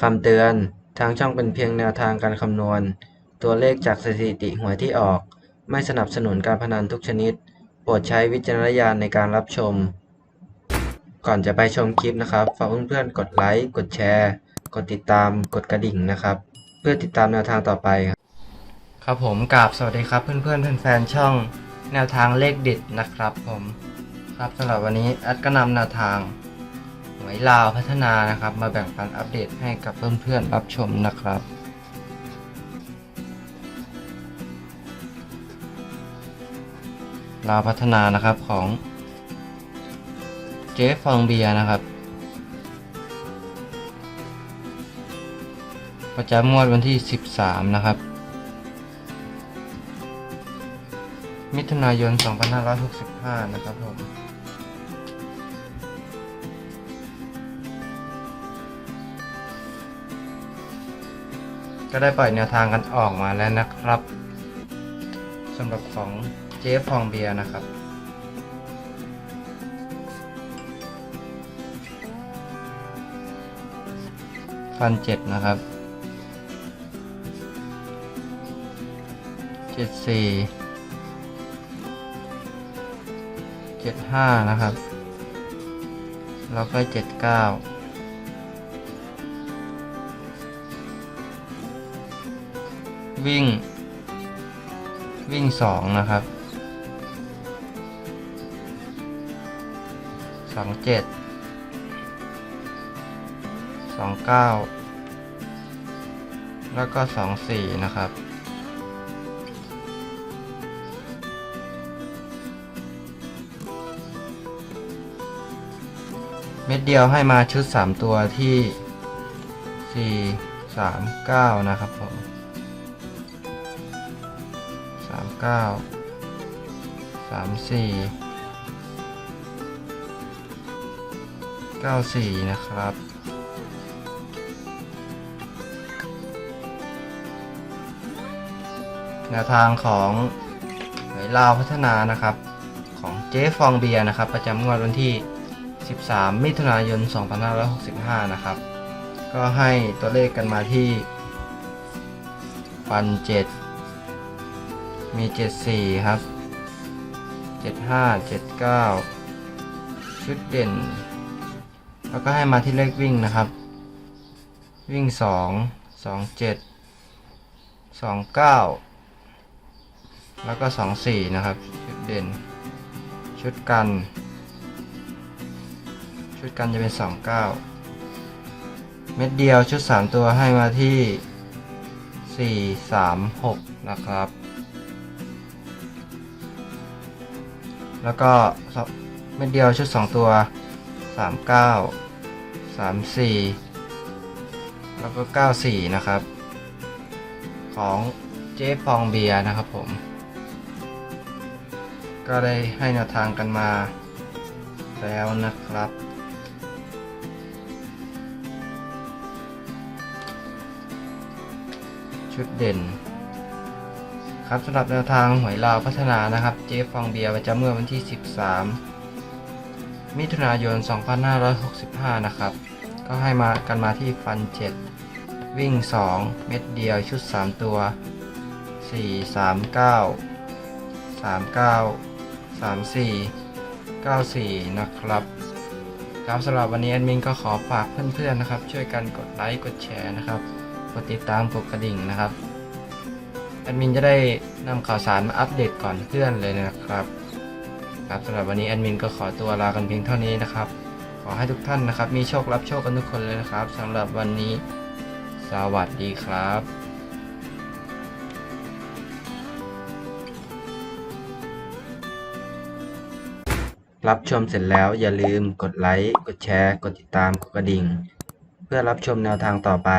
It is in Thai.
คำเตือน ทางช่องเป็นเพียงแนวทางการคำนวณ ตัวเลขจากสถิติหวยที่ออก ไม่สนับสนุนการพนันทุกชนิด โปรดใช้วิจารณญาณในการรับชม ก่อนจะไปชมคลิปนะครับ ฝากเพื่อนๆ กดไลค์ กดแชร์ กดติดตาม กดกระดิ่งนะครับ เพื่อติดตามแนวทางต่อไป ครับครับผมกราบสวัสดีครับเพื่อนๆแฟนๆช่อง แนวทางเลขเด็ดนะครับผม ครับสำหรับวันนี้แอดก็นำแนวทาง หวยลาวพัฒนานะครับ มาแบ่งปันอัปเดตให้กับเพื่อนๆรับชมนะครับลาวพัฒนานะครับของเจ๊ฟองเบียนะครับ ประจำงวดวันที่ 13 นะครับ มิถุนายน 2565 นะครับผม ก็ได้ปล่อยแนวทางกันออกมาแล้วนะครับสำหรับของเจ๊ฟองเบียร์นะครับ ฟันเจ็ดนะครับเจ็ดสี่เจ็ดห้านะครับ แล้วก็เจ็ดเก้า วิ่ง วิ่งสองนะครับสองเจ็ดสองเก้าแล้วก็สองสี่นะครับเม็ดเดียวให้มาชุด 3 ตัวที่ 4 3 9 นะครับผม 3 9 3 4 9 4นะครับแนวทางของไหลาวพัฒนานะครับ ของเจ๊ฟองเบียร์นะครับ ประจำงวดวันที่ 13 มิถุนายน 2565 นะครับ ก็ให้ตัวเลขกันมาที่ปันเจ็ด มี 74 ครับ 75 79 ชุดเด่น แล้วก็ให้มาที่เลขวิ่งนะครับ วิ่ง 2 27 29 แล้วก็ 24 นะครับ ชุดเด่น ชุดกัน ชุดกันจะเป็น 29เม็ดเดียวชุด 3 ตัวให้มาที่ 4 3 6 นะครับ แล้วก็เม็ดเดียวชุด 2 ตัว 39 34 แล้วก็ 94 นะครับ ของเจ๊ฟองเบียร์นะครับผม ก็ได้ให้แนวทางกันมาแล้วนะครับชุดเด่น ครับสำหรับแนวทางหวยลาวพัฒนานะครับ เจฟองเบียร์ประจำเมื่อวันที่ 13 มิถุนายน 2565 นะครับ ก็ให้มากันมาที่ฟัน 7 วิ่ง 2 เม็ดเดียวชุด 3 ตัว 4 3 9 3 9 3 4 9 4 นะครับ ครับสำหรับวันนี้แอดมินก็ขอฝากเพื่อนๆนะครับ ช่วยกันกดไลค์กดแชร์นะครับ กดติดตามกดกระดิ่งนะครับ แอดมินจะได้นำข่าวสารมาอัปเดตก่อนเพื่อนเลยนะครับครับสำหรับวันนี้แอดมินก็ขอตัวลากันเพียงเท่านี้นะครับ ขอให้ทุกท่านนะครับ มีโชครับโชคกันทุกคนเลยนะครับสำหรับวันนี้สวัสดีครับรับชมเสร็จแล้วอย่าลืมกดไลค์ กดแชร์ กดติดตาม กดกระดิ่ง เพื่อรับชมแนวทางต่อไป